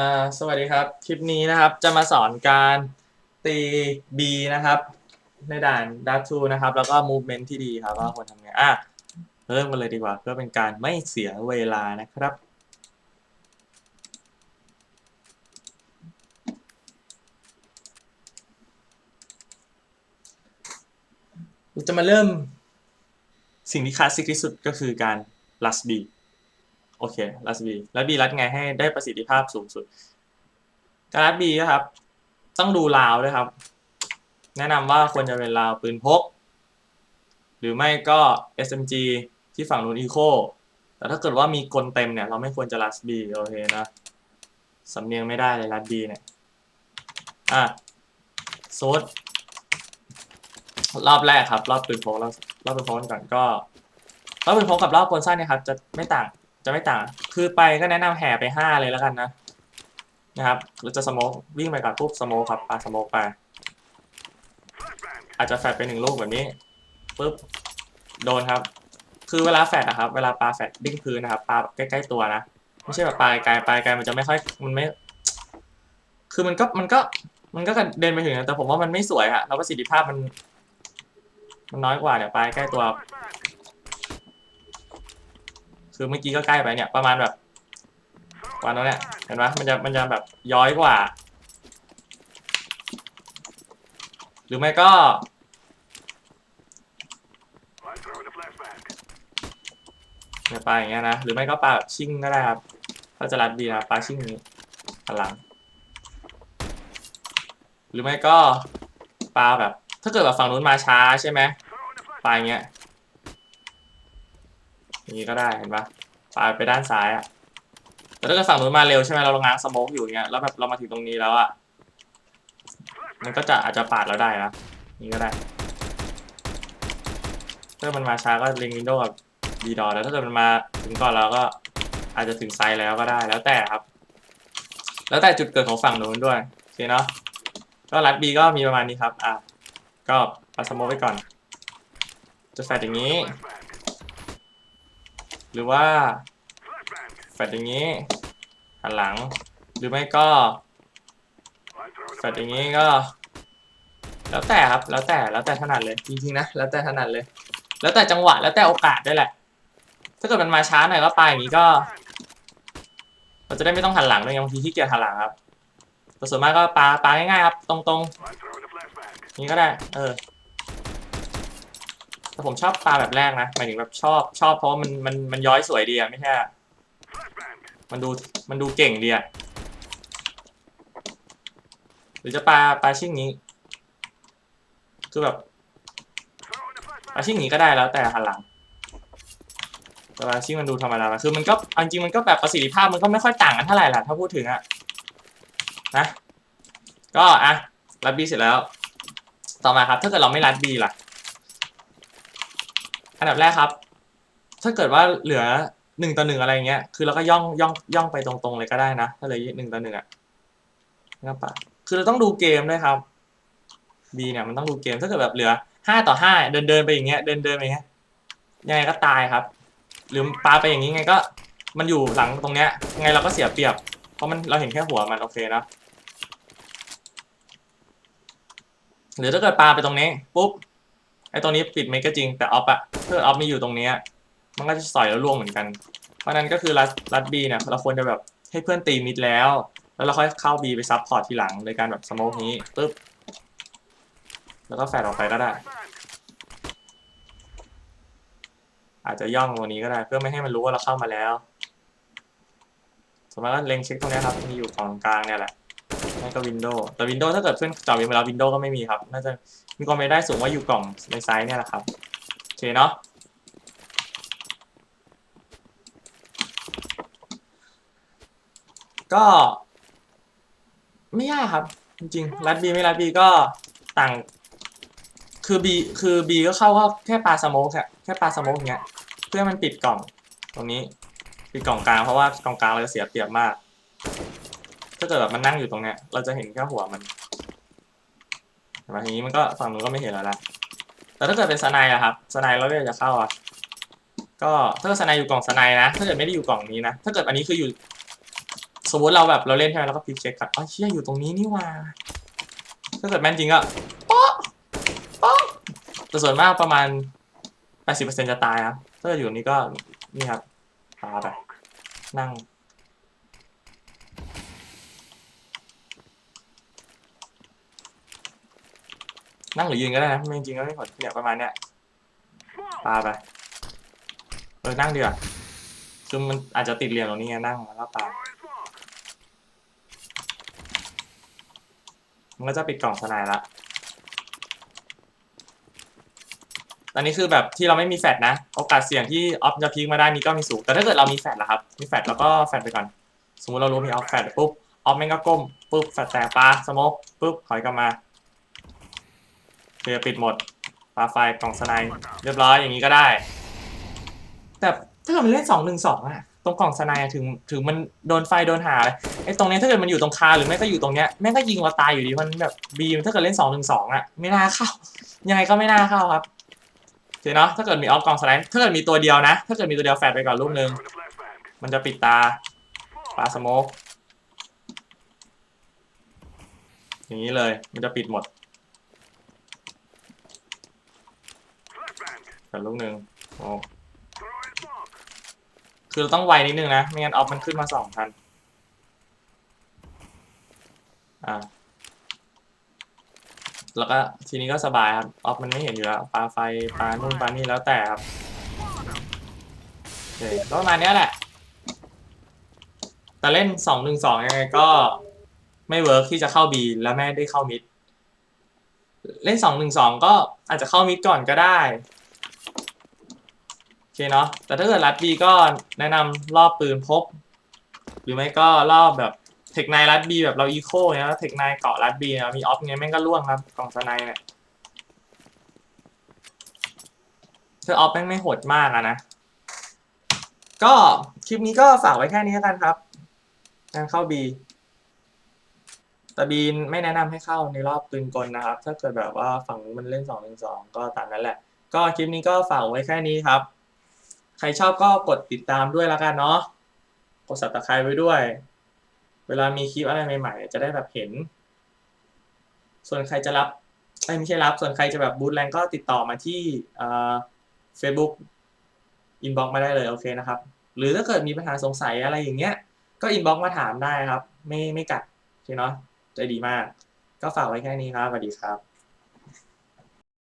อ่าสวัสดีครับ คลิปนี้นะครับจะมาสอนการตี B นะครับ ในด่าน Dark 2นะครับ แล้วก็ movement ที่ดีครับว่าควรทำไงอะเริ่มกันเลยดีกว่า เพื่อเป็นการไม่เสียเวลานะครับเราจะมาเริ่มสิ่งที่คลาสสิกที่สุดก็คือการ last B โอเครัดบีรัดบีรัดไงให้ได้ประสิทธิภาพสูงสุด การรัดบีนะครับ ต้องดูราวด้วยครับ แนะนำว่าควรจะเป็นราวปืนพก หรือไม่ก็ SMG ที่ฝั่งนู้นอีโคแต่ถ้าเกิดว่ามีกลเต็มเนี่ย เราไม่ควรจะรัดบีโอเคนะสำเนียงไม่ได้เลยรัดบีเนี่ย อะโซดรอบแรกครับ รอบปืนพกรอบรอบปืนพกก่อนก็รอบปืนพกกับรอบกลสั้นเนี่ยครับ จะไม่ต่าง จะไม่ต่างคือไปก็แนะนำแห่ไปห้าเลยแล้วกันนะนะครับเราจะสโมกวิ่งไปกับปุ๊บสโมกครับปาสโมกไป อาจจะแฟดไปหนึ่งลูกแบบนี้ปุ๊บโดนครับ คือเวลาแฟดนะครับ เวลาปลาแฟดดิ้งพื้นนะครับปลาใกล้ๆตัวนะไม่ใช่แบบปลาไกลๆปาไกลมันจะไม่ค่อยมันไม่ คือมันก็มันก็มันก็กเด็นไปถึงนะแต่ผมว่ามันไม่สวยอะแล้วประสิทธิภาพมัน มันน้อยกว่าเนี่ยปลาใกล้ตัว คือเมื่อกี้ก็ใกล้ไปเนี่ยประมาณแบบกว่านั้นเนี่ยเห็นไหมมันจะมันจะแบบย้อยกว่า หรือไม่ก็ เนี่ยปลาอย่างเงี้ยนะ หรือไม่ก็ปลาแบบชิ่งก็ได้ครับถ้าจะรัดดีนะปลาชิ่งนี้พลัง หรือไม่ก็ปลาแบบ ถ้าเกิดแบบฝั่งนู้นมาช้าใช่ไหมปลาอย่างเงี้ย อย่างงี้ก็ได้เห็นปะปาไปด้านซ้ายอะแต่ถ้าเกิดฝั่งนู้นมาเร็วใช่ไหมเราลงง้างสโมกอยู่อย่างเงี้ยแล้วแบบเรามาถึงตรงนี้แล้วอะมันก็จะอาจจะปาดเราได้นะนี่ก็ได้ถ้ามันมาช้าก็ล็งวินโดว์กับดีดอแล้วถ้าเกิดมันมาถึงก่อนเราก็อาจจะถึงไซส์แล้วก็ได้แล้วแต่ครับ แล้วแต่จุดเกิดของฝั่งนู้นด้วยโอเคเนาะก็รัดบีก็มีประมาณนี้ครับอะก็ปัดสโมกไว้ก่อนจะแฟดอย่างนี้ หรือว่าแฟดอย่างนี้หันหลัง หรือไม่ก็แฟดอย่างนี้ก็ แล้วแต่ครับ แล้วแต่แล้วแต่ถนัดเลยจริงๆนะแล้วแต่ถนัดเลย แล้วแต่จังหวะแล้วแต่โอกาสด้วยแหละ ถ้าเกิดมันมาช้าหน่อยก็ไปอย่างนี้ก็เราจะได้ไม่ต้องหันหลังด้วยบางทีที่เกียจหันหลังครับแต่ส่วนมากก็ปาปาง่ายๆครับ ตรงๆนี้ก็ได้ เออ ผมชอบปลาแบบแรกนะหมายถึงแบบชอบชอบเพราะว่ามันมันมันย้อยสวยดีอะไม่ใช่มันดูมันดูเก่งดีอะหรือจะปลาปลาชิ่งนี้ คือแบบปลาชิ่งนี้ก็ได้แล้วแต่หันหลังแต่ปลาชิ่งมันดูธรรมดานะคือมันก็จริงมันก็แบบประสิทธิภาพมันก็ไม่ค่อยต่างกันเท่าไหร่แหละถ้าพูดถึงอะนะก็อะรัดบีเสร็จแล้ว ต่อมาครับ ถ้าเกิดเราไม่รัดบีล่ะ อันดับแรกครับ ถ้าเกิดว่าเหลือหนึ่งต่อหนึ่งอะไรเงี้ย คือเราก็ย่องย่องย่องไปตรงๆเลยก็ได้นะ ถ้าเลือหนึ่งต่อหนึ่งอะนะปะคือเราต้องดูเกมด้วยครับ B เนี่ยมันต้องดูเกม ถ้าเกิดแบบเหลือห้าต่อห้าเดินเดินไปอย่างเงี้ย เดินเดินไปอย่างเงี้ย ยังไงก็ตายครับ หรือปาไปอย่างนี้ไงก็ มันอยู่หลังตรงเนี้ย ยังไงเราก็เสียเปรียบ เพราะมันเราเห็นแค่หัวมันโอเคนะหรือถ้าเกิดปาไปตรงนี้ปุ๊บ ไอ้ตรงนี้ปิดเมกก็จริงแต่ออฟอะถ้าออฟมีอยู่ตรงเนี้ยมันก็จะสอยแล้วล่วงเหมือนกัน เพราะนั้นก็คือรัดรัดบีเนี่ยเราควรจะแบบให้เพื่อนตีมิดแล้ว แล้วเราค่อยเข้าบีไปซับพอร์ตทีหลังโดยการแบบสโมกนี้ปึ๊บแล้วก็แฟดออกไปก็ได้ อาจจะย่องตรงนี้ก็ได้เพื่อไม่ให้มันรู้ว่าเราเข้ามาแล้วสมมติว่าเล็งเช็คตรงนี้ครับมีอยู่ของกลางเนี่ยแหละ นั่ก็วินโดว์แต่วินโดว์ถ้าเกิดเพื่อนจอวินไปแล้ววินโดว์ก็ไม่มีครับ น่าจะมีความเป็นได้สูงว่าอยู่กล่องในไซส์เนี่ยแหละครับโอเคเนาะก็ ไม่ยากครับ จริงๆรัดบีไม่รัดบีก็ต่าง คือบีคือบีก็เข้าก็แค่ปลาสโมกแค่แค่ปลาสโมกอย่างเงี้ย เพื่อมันปิดกล่อง ตรงนี้ปิดกล่องกลางเพราะว่ากล่องกลางเราจะเสียเปรียบมาก ถ้าเกิดแบบมันนั่งอยู่ตรงเนี้ย เราจะเห็นแค่หัวมันเห็นไหมทีนี้มันก็ฝั่งนู้นก็ไม่เห็นแล้วละแต่ถ้าเกิดเป็นสไนด์อะครับสไนด์เราเรียกจะเข้าอะก็ถ้าเกิดสไนด์อยู่กล่องสไนด์นะ ถ้าเกิดไม่ได้อยู่กล่องนี้นะ ถ้าเกิดอันนี้คืออยู่ สมมติเราแบบเราเล่นใช่ไหมแล้วก็พลิกเช็คกันอ๋อเชี่ยอยู่ตรงนี้นี่หว่า ถ้าเกิดแม่นจริงก็ป๊ะโป๊ะแต่ส่วนมากประมาณ 80%จะตายครับถ้าเกิดอยู่ตรงนี้ก็นี่ครับปาไปนั่ง นั่งหรือยืนก็ได้นะไม่จริงๆก็ไม่ผลเนี่ยประมาณเนี้ยปาไปเออนั่งดีกว่าคือมันอาจจะติดเหลี่ยมตรงนี้ไงนั่งแล้วก็ปามันก็จะปิดกล่องสนายละตอนนี้คือแบบที่เราไม่มีแฟดนะ โอกาสเสี่ยงที่ออฟจะพีคมาได้นี้ก็มีสูง แต่ถ้าเกิดเรามีแฟดล่ะครับ มีแฟดแล้วก็แฟดไปก่อน สมมติเรารู้มีออฟแฟดปุ๊บ ออฟแม่งก็ก้มปุ๊บ แฟดแตกปลาสโมกปุ๊บถอยกลับมาเคลียร์ปิดหมดปลาไฟกล่องสไนด์เรียบร้อยอย่างนี้ก็ได้ แต่ถ้าเกิดมันเล่นสองหนึ่งสองอะตรงกล่องสไนด์ถึงถึงมันโดนไฟโดนหาเลยไอ้ตรงนี้ถ้าเกิดมันอยู่ตรงคาหรือไม่ก็อยู่ตรงเนี้ยแม่งก็ยิงเราตายอยู่ดีมันแบบบีมถ้าเกิดเล่นสองหนึ่งสองอะไม่น่าเข้า ยังไงก็ไม่น่าเข้าครับโอเคเนาะถ้าเกิดมีออฟกล่องสไนด์ถ้าเกิดมีตัวเดียวนะ ถ้าเกิดมีตัวเดียวแฟดไปก่อนลูกนึงมันจะปิดตาปลาสโมกอย่างนี้เลย มันจะปิดหมด แต่ลูกหนึ่งโอ้คือต้องไวนิดนึงนะ ไม่งั้นออฟมันขึ้นมาสองพันอ่าแล้วก็ทีนี้ก็สบายครับ ออฟมันไม่เห็นอยู่แล้วปลาไฟปลานู่นปลานี่แล้วแต่ครับโอเคก็ประมาณนี้แหละ แต่เล่นสองหนึ่งสองยังไงก็ไม่เวิร์กที่จะเข้าบีแล้วไม่ได้เข้ามิด เล่นสองหนึ่งสองก็อาจจะเข้ามิดก่อนก็ได้ เคเนาะแต่ถ้าเกิดรัดบีก็แนะนำรอบปืนพกหรือไม่ก็รอบแบบเทคไนรัดบีแบบเราอีโคเนี่ยเทคไนเกาะรัดบีนะมีออฟเงี้ยแม่งก็ล่วงครับกล่องสไนเนี่ยคือออฟแม่งไม่โหดมากอะนะ ก็คลิปนี้ก็ฝากไว้แค่นี้แล้วกันครับการเข้าบีแต่บีไม่แนะนำให้เข้าในรอบปืนกลนะครับ ถ้าเกิดแบบว่าฝั่งนู้นมันเล่นสองหนึ่งสองก็ตามนั้นแหละ ก็คลิปนี้ก็ฝากไว้แค่นี้ครับ ใครชอบก็กดติดตามด้วยแล้วกันเนาะกด subscribe ไว้ด้วย เวลามีคลิปอะไรใหม่ๆ จะได้แบบเห็น ส่วนใครจะรับไม่ใช่รับ ส่วนใครจะแบบบูทแรงก็ติดต่อมาที่เอ่อ Facebook inbox มาได้เลยโอเคนะครับ หรือถ้าเกิดมีปัญหาสงสัยอะไรอย่างเงี้ย ก็ inbox มาถามได้ครับ ไม่ไม่กัดโอเคเนาะใจดีมาก ก็ฝากไว้แค่นี้ครับสวัสดีครับ